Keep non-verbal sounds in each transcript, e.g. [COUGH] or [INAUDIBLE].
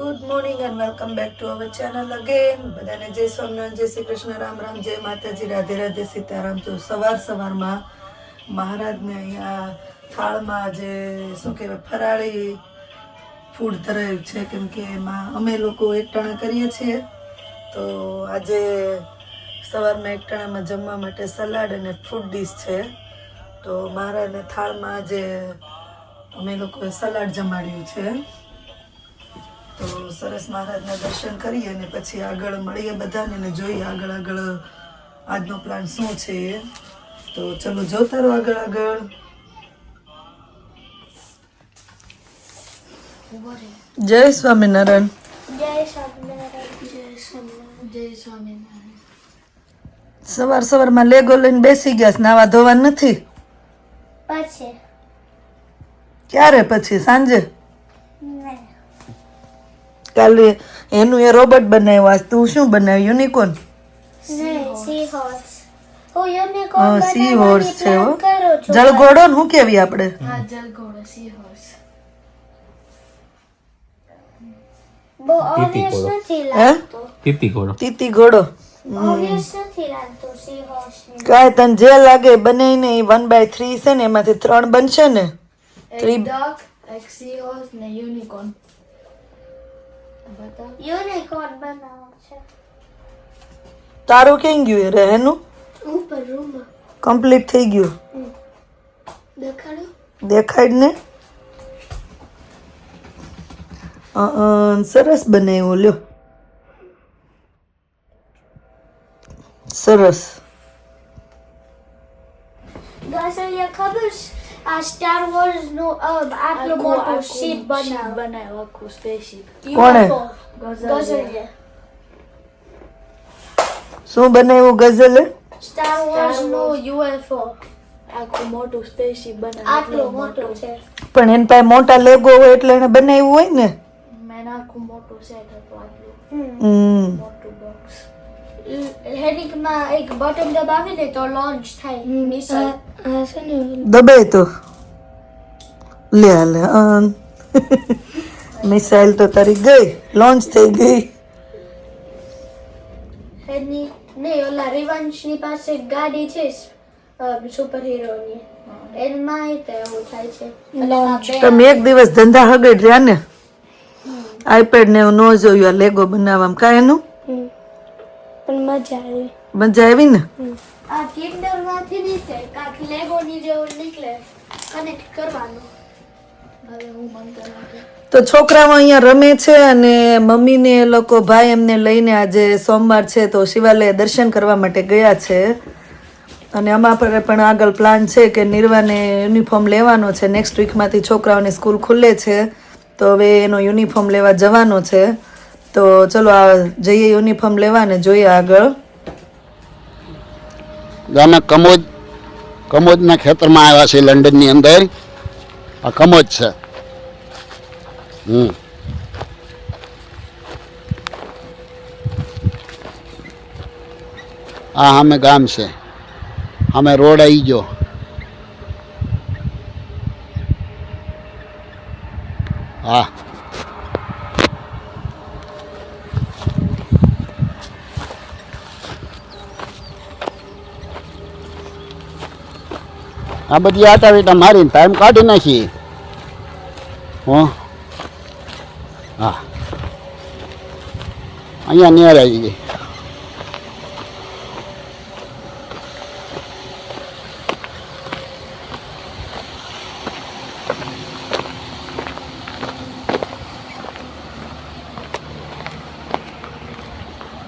Good morning and welcome back to our channel again બધાને જય સોમનાથ જય શ્રી કૃષ્ણ, રામ રામ, જય માતાજી, રાધે રાધે, સીતારામ. જો સવાર સવારમાં મહારાજને અહીંયા થાળમાં જે, શું કહેવાય, ફરાળી ફૂડ ધરાયું છે, કેમ કે એમાં અમે લોકો એકટાણા કરીએ છીએ. તો આજે સવારમાં એકટાણામાં જમવા માટે સલાડ અને ફૂડ ડીશ છે. તો મહારાજને થાળમાં આજે અમે લોકોએ સલાડ જમાડ્યું છે. સરસ મહારાજના દર્શન કરીએ અને પછી આગળ મળીએ બધાને અને જોઈએ આગળ આગળ આજનો પ્લાન શું છે. તો ચલો જોતા રહો આગળ આગળ. જય સ્વામિનારાયણ. જય સ્વામિનારાયણ. જય સ્વામિનારાયણ. સવાર સવારમાં લેગો લઈને બેસી ગયા નાવા ધોવા નથી? ક્યારે પછી? સાંજે? ને કાલે એનું એ રોબોટ બનાવ્યો આજ તું શું બનાવ્યું? યુનિકોર્ન સી હોર્સ છે જળઘોડો ને હું કેવી આપણે? તીતી ઘોડો. કાંઈ તને જે લાગે બને નહીં વન બાય થ્રી છે ને એમાંથી ત્રણ બનશે ને. થ્રી એક એક સી હોર્સ ને યુનિકોર્ન તારું કેમ ગયું રહેનું? ઉપર રૂમમાં કમ્પ્લીટ થઈ ગયું. દેખાડ્યું દેખાડ ને? સરસ બનાવ્યો, લ્યો. સરસ. ખબર છે? આ સ્ટાર વોર્સ નો આટલો મોટો શિપ બનાવ બનાવ્યું આખો સ્પેસશિપ કોણે? ગઝલ શું બનાવ્યું ગઝલ? સ્ટાર વોર્સ નો યુએફઓ આખું મોટું સ્પેસશિપ બનાવ્યું આટલો મોટું છે. પણ એન પાસે મોટા લેગો હોય એટલે એને બનાવ્યું હોય ને? મેં આખું મોટું સેટ હતું આટલું. હમ. મોટું બોક્સ હેડિકમાં એક બટન દબાવીને તો લોન્ચ થાય. મિસાઇલ દબે છે ને દબાય તો. લે લે. મિસાઇલ તો તારી ગઈ લોન્ચ થઈ ગઈ. હેડની નહીં ઓલા રિવંશની પાસે ગાડી છે સુપર હીરોની એમાં એવું થાય છે. તમે એક દિવસ ધંધા હગડ રહ્યા ને આઈપેડ ને એવું ન જોયું આ લેગો બનાવવામાં કાંઈ એનું? પણ મજા આવી. મજા આવી ને? આ કિન્ડરમાંથી નીકળે કાક લેગો ની જેવો નીકળે કનેક્ટ કરવાનું. તો છોકરાઓ અહીંયા રમે છે અને મમ્મીને એ લોકો ભાઈ એમને લઈને આજે સોમવાર છે તો શિવાલય દર્શન કરવા માટે ગયા છે. અને આમાં પર પણ આગળ પ્લાન છે કે નિર્વાને યુનિફોર્મ લેવાનો છે. નેક્સ્ટ વીકમાંથી છોકરાઓની સ્કૂલ ખુલે છે. તો હવે એનો યુનિફોર્મ લેવા જવાનો છે. તો ચલો આ જઈએ યુનિફોર્મ લેવા ને જોઈએ આગળ. અમે કમોદ, કમોદના ખેતરમાં આવ્યા છે લંડનની અંદર. આ કમોદ છે. હમ. આ અમે ગામ છે. અમે રોડ આવી ગયો. આ બધી આટા વીટા મારીને ટાઈમ કાઢી નાખીએ હો. હા. અહીંયા નેર આવી ગઈ.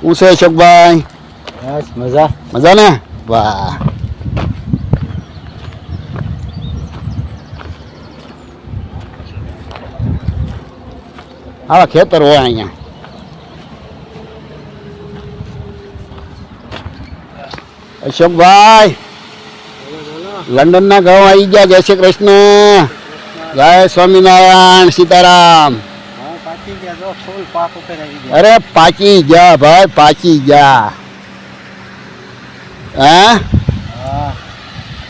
હું છે અશોકભાઈ? બસ મજા. મજા ને વાહ. આવા ખેતર હોય અહીંયા. અશોકભાઈ લંડન ના ઘઉં આવી ગયા. જય શ્રી કૃષ્ણ. જય સ્વામિનારાયણ સીતારામ. અરે પાચી ગયા ભાઈ પાચી ગયા. હેટલું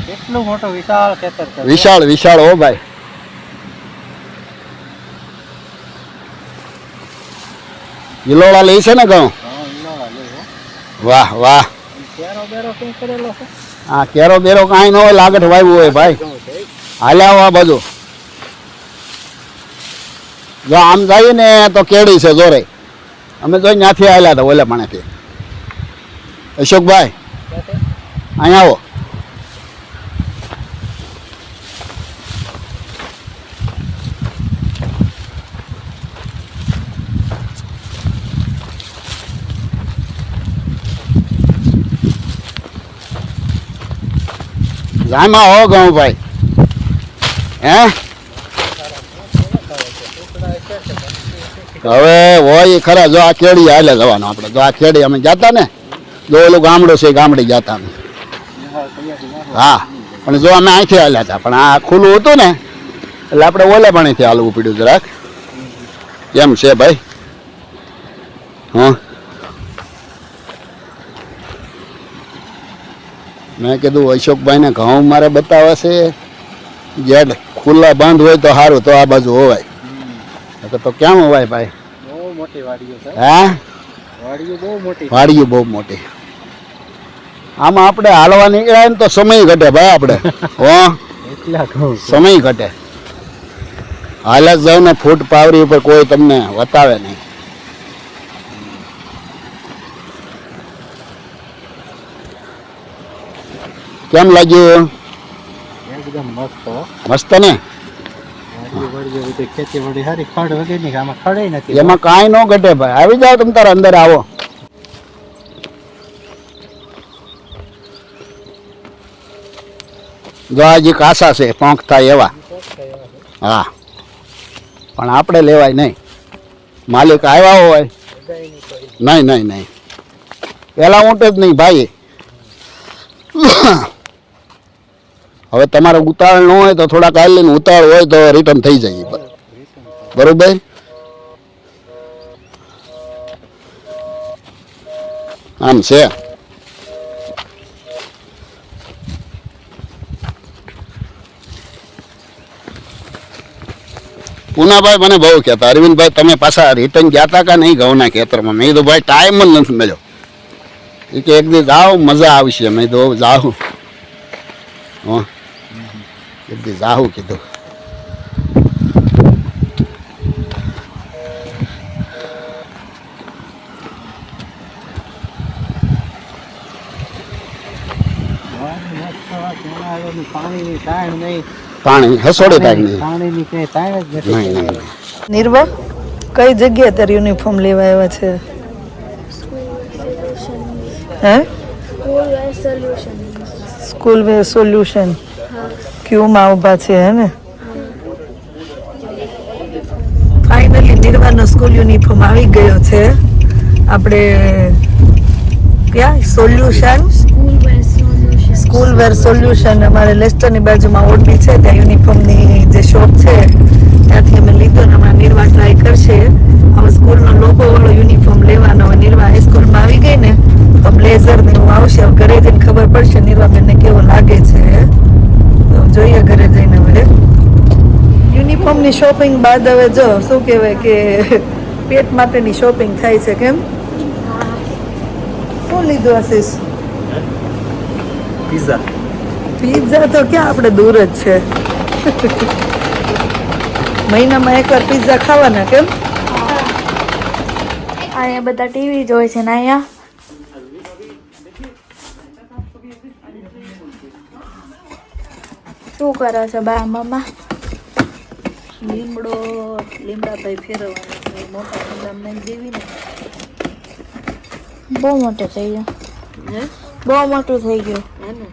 કેટલું મોટો વિશાળ ખેતર વિશાળ વિશાળ હો ભાઈ. ગિલોળા લે છે ને ઘઉં વાહ વાહ. હા કેરો બેરો કાંઈ ન હોય લાગટ વાવ્યું હોય ભાઈ. હાલે આવો આ બાજુ. જો આમ જઈએ ને તો કેડી છે જોરે. અમે જોઈ ત્યાંથી આવેલા હતા ઓલે પાણેથી. અશોકભાઈ અહીંયા આવો. જામાં હો ઘઉં ભાઈ. હે? હવે હોય ખરા, જો આ કેડી હાલે જવાનું આપણે. જો આ કેડી અમે જતા ને, જો ઓલું ગામડું છે ગામડે જતા અમે. હા, પણ જો અમે અહીંથી હાલ્યા હતા. પણ આ ખુલ્લું હતું ને, એટલે આપણે ઓલે પાણીથી હાલવું પડ્યું જરાક. કેમ છે ભાઈ. હા. મેં કીધું અશોકભાઈને ઘઉં મારે બતાવે છે. ગેટ ખુલ્લા બંધ હોય તો સારું તો આ બાજુ હોવાય. તો કેમ હોવાય ભાઈ? બહુ મોટી વાડીઓ હા? વાડીઓ બહુ મોટી. વાડીઓ બહુ મોટી. આમાં આપણે હાલવા નીકળ્યા ને તો સમય ઘટે ભાઈ આપણે. હો. સમય ઘટે. હાલ જ જાવ ને ફૂટ પાવરી ઉપર કોઈ તમને બતાવે નહીં. કેમ લાગ્યું? એકદમ મસ્ત. મસ્ત ને વાડીઓ વાડીઓ બધી ખેતીવાડી સારી ખડ વગેરેની આમાં ખડે નથી. એમાં કાંઈ ન ઘટે ભાઈ. આવી જાઓ તમે તારા અંદર આવો. જો આ જે કાસા છે પાંખ થાય એવા. હા. પણ આપણે લેવાય નહીં. માલિક આવ્યા હોય. નહીં નહીં નહીં. પહેલાં ઊંટે જ નહીં ભાઈ. હવે તમારે ઉતાવળ ન હોય તો થોડાક હાલ ઉતાળ હોય તો રિટર્ન થઈ જાય બરોબર? આમ છે. પૂનાભાઈ મને બહુ કહેતા, અરવિંદભાઈ, તમે પાછા રિટર્ન ગયા હતા કે નહીં ઘઉંના ખેતરમાં? મેં કીધું, ભાઈ ટાઈમ જ નથી મળ્યો. એ કે, એક દિવસ આવો મજા આવશે. મેં કીધું જાઉં હં. એક દી જાઉં કીધું. પાણી હસોડી. નિર્વા કઈ જગ્યાએ તારી યુનિફોર્મ લેવા આવ્યા છે? હે? સ્કૂલ વે સોલ્યુશન ક્યુમાં ઊભા છે, હે ને? ફાઇનલી નિર્વાનો સ્કૂલ યુનિફોર્મ આવી ગયો છે. આપણે ક્યાં? સોલ્યુશન સ્કૂલ વેર સોલ્યુશન અમારે લેસ્ટરની બાજુમાં ઓડબી છે, ત્યાં યુનિફોર્મની જે શોપ છે, ત્યાંથી અમે લીધો ને હમણાં નિર્વા ટ્રાય કરશે. હવે સ્કૂલનો લોગો વાળો યુનિફોર્મ લેવાનો હવે નિર્વા હાઈસ્કૂલમાં આવી ગઈ ને, તો બ્લેઝર ને એવું આવશે. હવે ઘરે જઈને ખબર પડશે નિર્વાબેનને કેવો લાગે છે. જોઈએ ઘરે જઈને વળે. યુનિફોર્મની શોપિંગ બાદ હવે જો શું કહેવાય કે પેટ માટેની શોપિંગ થાય છે કેમ? શું લીધું આશીષ? પીઝા પિઝા તો ક્યાં આપણે દૂર જ છે? મહિનામાં એકવાર પિઝા ખાવાના કેમ? અહીંયા બધા ટીવી જોવે છે ને અહીંયા. શું કરે છે બા મમ્મા? લીમડો લીમડા ભાઈ ફેરવવાનો છે મોટા લીમડા દેવી ને બહુ મોટો થઈ ગયો. હે? બહુ મોટું થઈ ગયું. હે ને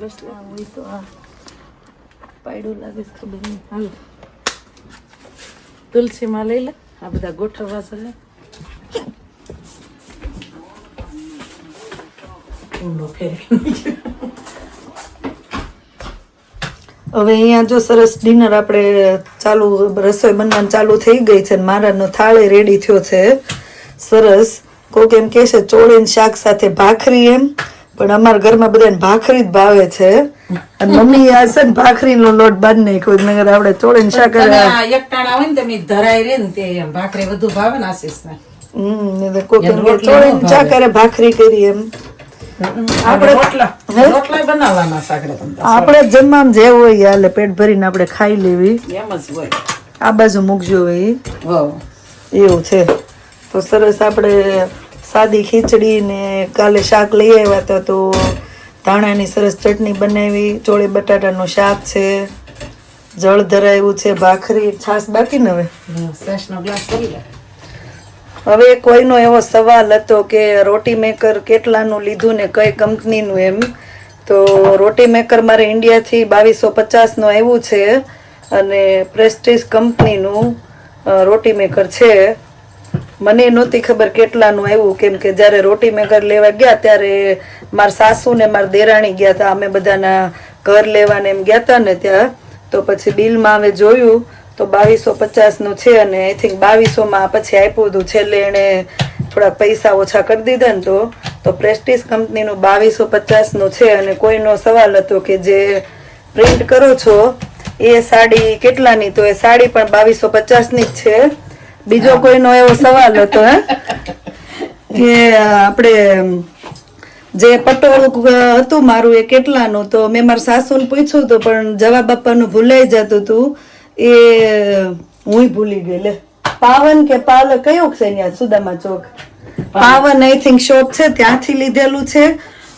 બસ હોય તો આ પાયડું લાગે છે ખબર નહીં. હાલ. તુલસીમાં લઈ લે. આ બધા ગોઠવવા છે ઊંડો ફેરવી હવે અહીંયા જો સરસ ડિનર આપણે ચાલુ રસોઈ બનવાનું ચાલુ થઈ ગઈ છે મારાનો થાળે રેડી થયો છે. સરસ. કોક એમ કહે છે ચોળીન શાક સાથે ભાખરી એમ. પણ અમારા ઘરમાં બધાને ભાખરી જ ભાવે છે. અને મમ્મી આ છે ને ભાખરીનો લોટ બાંધી નાખ્યો નગર આપણે ચોળીન શાક એકટાણા હોય ને તમે ધરાઈ રે ને તે ભાખરી વધુ ભાવે ને આશીષ ને હમ ચોળીને. કરે ભાખરી કરી એમ. આપણે જમવામાં જે હોય એ હાલે પેટ ભરીને આપણે ખાઈ લેવી. એમ જ હોય. આ બાજુ મૂકજો હો એવું છે. તો સરસ આપણે સાદી ખીચડી ને કાલે શાક લઈ આવ્યા હતા તો ધાણાની સરસ ચટણી બનાવી. ચોળી બટાટાનું શાક છે. જળ ધરાયું છે. ભાખરી છાશ બાકી ને હવે? ગ્લાસ કરી લે. હવે કોઈનો એવો સવાલ હતો કે રોટી મેકર કેટલાનું લીધું ને કઈ કંપનીનું એમ, તો રોટી મેકર મારે ઇન્ડિયાથી બાવીસો પચાસનું આવ્યું છે અને પ્રેસ્ટીજ કંપનીનું રોટી મેકર છે. મને નહોતી ખબર કેટલાનું આવ્યું, કેમ કે જ્યારે રોટી મેકર લેવા ગયા ત્યારે મારા સાસુ ને મારા દેરાણી ગયા હતા અમે બધાના ઘર લેવાને એમ ગયા હતા ને ત્યાં. તો પછી બિલમાં હવે જોયું તો બાવીસો પચાસનું છે અને આઈ થિંક બાવીસોમાં પછી આપ્યું હતું. છેલ્લે એણે થોડા પૈસા ઓછા કરી દીધા ને તો. તો પ્રેસ્ટીજ કંપનીનું બાવીસો પચાસનું છે અને કોઈનો સવાલ હતો કે જે પ્રિન્ટ કરો છો એ સાડી કેટલાની? તો એ સાડી પણ બાવીસો પચાસની જ છે. બીજો કોઈનો એવો સવાલ હતો હે? કે આપણે જે પટોળું હતું મારું એ કેટલાનું? તો મેં મારા સાસુને પૂછ્યું હતું પણ જવાબ આપવાનું ભૂલાઈ જતું હતું એ હું ભૂલી ગઈ. લે પાવન કે પાલ કયો છે ત્યાં સુદામા ચોક? પાવન. આઈ થિંક શોપ છે ત્યાંથી લીધેલું છે.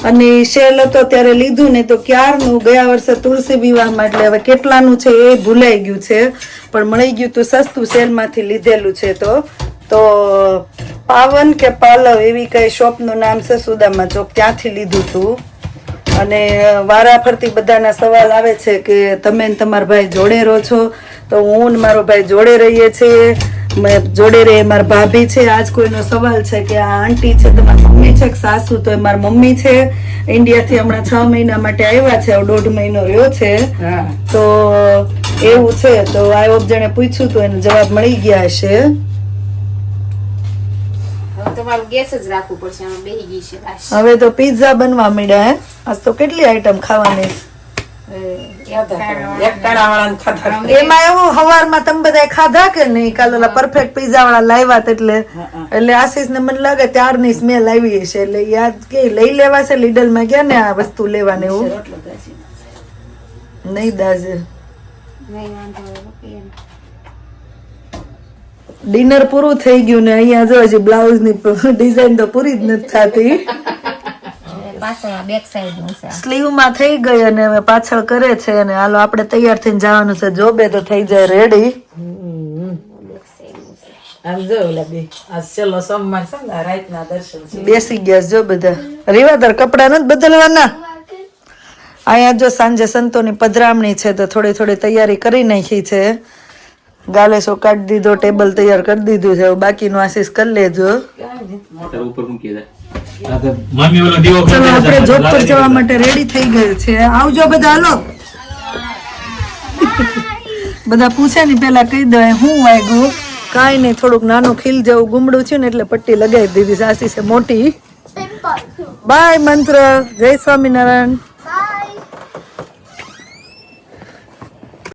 અને શેલ હતો ત્યારે લીધું ને તો ક્યારનું? ગયા વર્ષે તુલસી વિવાહમાં એટલે હવે કેટલાનું છે એ ભૂલાઈ ગયું છે. પણ મળી ગયું તું સસ્તું શેલમાંથી લીધેલું છે તો. તો પાવન કે પાલવ એવી કઈ શોપનું નામ છે સુદામા ચોક? ત્યાંથી લીધું તું. અને વારા ફરતી બધાના સવાલ આવે છે કે તમે ને તમારા ભાઈ જોડે રહો છો? તો હું ને મારો ભાઈ જોડે રહીએ છીએ. મેં જોડે રહે મારા ભાભી છે. આજ કોઈનો સવાલ છે કે આ આંટી છે તમારી મમ્મી છે કે સાસુ? તો એ મારી મમ્મી છે. ઇન્ડિયાથી હમણાં છ મહિના માટે આવ્યા છે દોઢ મહિનો રહ્યો છે. તો એવું છે. તો આ જેણે પૂછ્યું તો એને જવાબ મળી ગયા છે. હવે તો પિઝા બનવા મળ્યા હે? આજ તો કેટલી આઈટમ ખાવાની? એમાં એવું હવારમાં તમે બધા ખાધા કે નહીં? કાલે ઓલા પરફેક્ટ પીઝા વાળા લાવ્યા એટલે. એટલે આશીષ ને મને લાગે ત્યારની સ્મેલ આવી હશે. એટલે યાદ કે લઈ લેવા છે લીડલમાં ગયા ને આ વસ્તુ લેવાને એવું? નહીં દાજે નહીં વાંધો. ડિનર પૂરું થઈ ગયું ને અહીંયા જો હજી બ્લાઉઝની [LAUGHS] ડિઝાઇન તો પૂરી જ નથી થતી. પાછળ બેક સાઈડનું છે. સ્લીવમાં થઈ ગઈ અને હવે પાછળ કરે છે અને હાલો આપણે તૈયાર થઈને જવાનું છે. જોબે તો થઈ જાય રેડી આમ જો ઓલા બે આ છેલ્લો સોમવાર છે ને રાતના દર્શન છે. બેસી ગયા જો બધા. રીવાદર કપડા નથી બદલવાના? અહીંયા જો સાંજે સંતોની પધરામણી છે તો થોડી થોડી તૈયારી કરી નાખી છે. ગાલેસો કાઢી દીધો ટેબલ તૈયાર કરી દીધું છે. બાકીનું આશીષ કરી લેજો. ઉપર મૂકી દે. આ તો મમ્મી ઓલો દીવો ચલો આપણે જોબ પર જવા માટે રેડી થઈ ગયું છે. આવજો બધા હાલો. બધા પૂછે ને પેલા કહી દો હું વાગ્યું કાંઈ નહીં થોડુંક નાનું ખીલ જેવું ગુમડું છે ને એટલે પટ્ટી લગાવી દીધી છે. છે મોટી. બાય મંત્ર. જય સ્વામિનારાયણ.